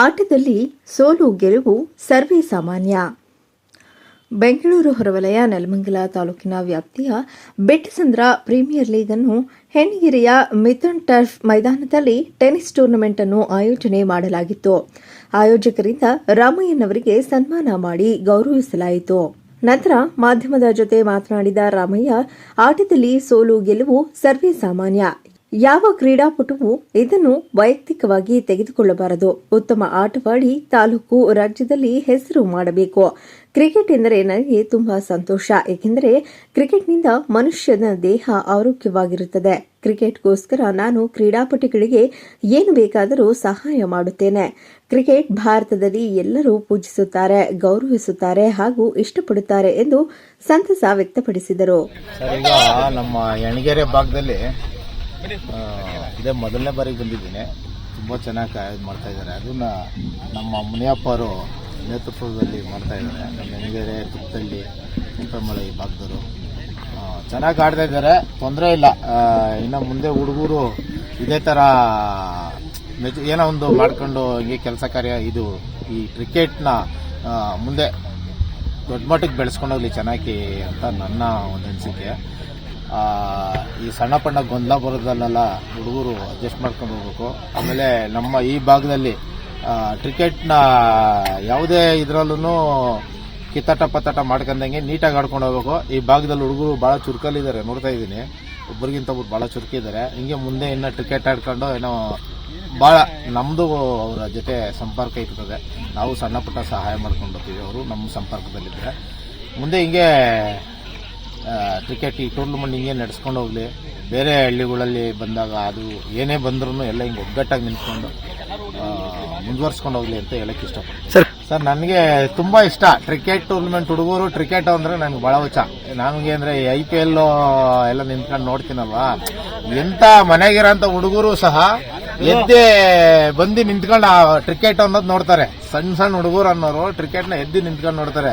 ಆಟದಲ್ಲಿ ಸೋಲು ಗೆಲುವು ಸರ್ವೇ ಸಾಮಾನ್ಯ. ಬೆಂಗಳೂರು ಹೊರವಲಯ, ನೆಲಮಂಗಲ ತಾಲೂಕಿನ ವ್ಯಾಪ್ತಿಯ ಬೆಟ್ಟಸಂದ್ರ ಪ್ರೀಮಿಯರ್ ಲೀಗ್ ಅನ್ನು ಹೆಣ್ಣಿಗೆರೆಯ ಮಿಥುನ್ ಟರ್ಫ್ ಮೈದಾನದಲ್ಲಿ ಟೆನಿಸ್ ಟೂರ್ನಮೆಂಟ್ ಅನ್ನು ಆಯೋಜನೆ ಮಾಡಲಾಗಿತ್ತು. ಆಯೋಜಕರಿಂದ ರಾಮಯ್ಯನವರಿಗೆ ಸನ್ಮಾನ ಮಾಡಿ ಗೌರವಿಸಲಾಯಿತು. ನಂತರ ಮಾಧ್ಯಮದ ಜೊತೆ ಮಾತನಾಡಿದ ರಾಮಯ್ಯ, ಆಟದಲ್ಲಿ ಸೋಲು ಗೆಲುವು ಸರ್ವೇ ಸಾಮಾನ್ಯ. ಯಾವ ಕ್ರೀಡಾಪಟುವು ಇದನ್ನು ವೈಯಕ್ತಿಕವಾಗಿ ತೆಗೆದುಕೊಳ್ಳಬಾರದು? ಉತ್ತಮ ಆಟವಾಡಿ ತಾಲೂಕು ರಾಜ್ಯದಲ್ಲಿ ಹೆಸರು ಮಾಡಬೇಕು. ಕ್ರಿಕೆಟ್ ಎಂದರೆ ನನಗೆ ತುಂಬಾ ಸಂತೋಷ. ಏಕೆಂದರೆ ಕ್ರಿಕೆಟ್ನಿಂದ ಮನುಷ್ಯನ ದೇಹ ಆರೋಗ್ಯವಾಗಿರುತ್ತದೆ. ಕ್ರಿಕೆಟ್ಗೋಸ್ಕರ ನಾನು ಕ್ರೀಡಾಪಟುಗಳಿಗೆ ಏನು ಬೇಕಾದರೂ ಸಹಾಯ ಮಾಡುತ್ತೇನೆ. ಕ್ರಿಕೆಟ್ ಭಾರತದಲ್ಲಿ ಎಲ್ಲರೂ ಪೂಜಿಸುತ್ತಾರೆ, ಗೌರವಿಸುತ್ತಾರೆ ಹಾಗೂ ಇಷ್ಟಪಡುತ್ತಾರೆ ಎಂದು ಸಂತಸ ವ್ಯಕ್ತಪಡಿಸಿದರು. ನಮ್ಮ ಭಾಗದಲ್ಲಿ ಇದೇ ಮೊದಲನೇ ಬಾರಿಗೆ ಬಂದಿದ್ದೀನಿ. ತುಂಬ ಚೆನ್ನಾಗಿ ಇದು ಮಾಡ್ತಾ ಇದ್ದಾರೆ. ಅದನ್ನ ನಮ್ಮ ಮುನಿಯಪ್ಪ ಅವರು ನೇತೃತ್ವದಲ್ಲಿ ಮಾಡ್ತಾ ಇದ್ದಾರೆ. ನಮ್ಮ ಹೆಂಗೇರೆ ತುಪ್ಪಮಳೆ ಈ ಭಾಗದವರು. ಚೆನ್ನಾಗಿ ಆಡ್ತಾ ಇದ್ದಾರೆ. ತೊಂದರೆ ಇಲ್ಲ. ಇನ್ನು ಮುಂದೆ ಹುಡುಗರು ಇದೇ ಥರ ಏನೋ ಒಂದು ಮಾಡ್ಕೊಂಡು ಹಿಂಗೆ ಕೆಲಸ ಕಾರ್ಯ, ಇದು ಈ ಕ್ರಿಕೆಟ್ನ ಮುಂದೆ ದೊಡ್ಡ ಮಟ್ಟಿಗೆ ಬೆಳೆಸ್ಕೊಂಡೋಗ್ಲಿ ಚೆನ್ನಾಗಿ ಅಂತ ನನ್ನ ಒಂದು ಅನಿಸಿಕೆ. ಈ ಸಣ್ಣ ಪಣ್ಣ ಗೊಂದಲ ಬರೋದಲ್ಲೆಲ್ಲ ಹುಡುಗರು ಅಡ್ಜಸ್ಟ್ ಮಾಡ್ಕೊಂಡು ಹೋಗ್ಬೇಕು. ಆಮೇಲೆ ನಮ್ಮ ಈ ಭಾಗದಲ್ಲಿ ಕ್ರಿಕೆಟ್ನ ಯಾವುದೇ ಇದರಲ್ಲೂ ಕಿತ್ತಾಟ ಪತ್ತಾಟ ಮಾಡ್ಕೊಂಡಂಗೆ ನೀಟಾಗಿ ಆಡ್ಕೊಂಡು ಹೋಗ್ಬೇಕು. ಈ ಭಾಗದಲ್ಲಿ ಹುಡುಗರು ಭಾಳ ಚುರುಕಲ್ಲಿದ್ದಾರೆ, ನೋಡ್ತಾ ಇದ್ದೀನಿ. ಒಬ್ಬರಿಗಿಂತ ಒಬ್ರು ಭಾಳ ಚುರುಕಿದ್ದಾರೆ. ಹಿಂಗೆ ಮುಂದೆ ಇನ್ನು ಕ್ರಿಕೆಟ್ ಆಡ್ಕೊಂಡು ಏನೋ ಭಾಳ ನಮ್ಮದು ಅವರ ಜೊತೆ ಸಂಪರ್ಕ ಇರ್ತದೆ. ನಾವು ಸಣ್ಣ ಪುಟ್ಟ ಸಹಾಯ ಮಾಡ್ಕೊಂಡು ಹೋಗ್ತೀವಿ ಅವರು, ನಮ್ಮ ಸಂಪರ್ಕದಲ್ಲಿದ್ದಾರೆ. ಮುಂದೆ ಹಿಂಗೆ ಕ್ರಿಕೆಟ್ ಈ ಟೂರ್ನಮೆಂಟ್ ಹಿಂಗೆ ನಡೆಸ್ಕೊಂಡು ಹೋಗಲಿ. ಬೇರೆ ಹಳ್ಳಿಗಳಲ್ಲಿ ಬಂದಾಗ ಅದು ಏನೇ ಬಂದ್ರೂ ಎಲ್ಲ ಹಿಂಗೆ ಒಗ್ಗಟ್ಟಾಗಿ ನಿಂತ್ಕೊಂಡು ಮುಂದುವರ್ಸ್ಕೊಂಡು ಹೋಗಲಿ ಅಂತ ಹೇಳಕ್ಕೆ ಇಷ್ಟ ಸರ್. ಸರ್ ನನಗೆ ತುಂಬ ಇಷ್ಟ. ಕ್ರಿಕೆಟ್ ಟೂರ್ನಮೆಂಟ್ ಹುಡುಗರು ಕ್ರಿಕೆಟ್ ಅಂದರೆ ನನಗೆ ಭಾಳ ಹುಚ್ಚ. ನನಗೆ ಅಂದರೆ ಐ ಪಿ ಎಲ್ ಎಲ್ಲ ನಿಂತ್ಕೊಂಡು ನೋಡ್ತೀನಲ್ವಾ? ಎಂಥ ಮನೆಗಿರೋಂಥ ಹುಡುಗರು ಸಹ ಎದ್ದೆ ಬಂದು ನಿಂತ್ಕೊಂಡು ಆ ಕ್ರಿಕೆಟ್ ಅನ್ನೋದು ನೋಡ್ತಾರೆ. ಸಣ್ಣ ಸಣ್ಣ ಹುಡುಗರು ಅನ್ನೋರು ಕ್ರಿಕೆಟ್ನ ಎದ್ದು ನಿಂತ್ಕೊಂಡು ನೋಡ್ತಾರೆ.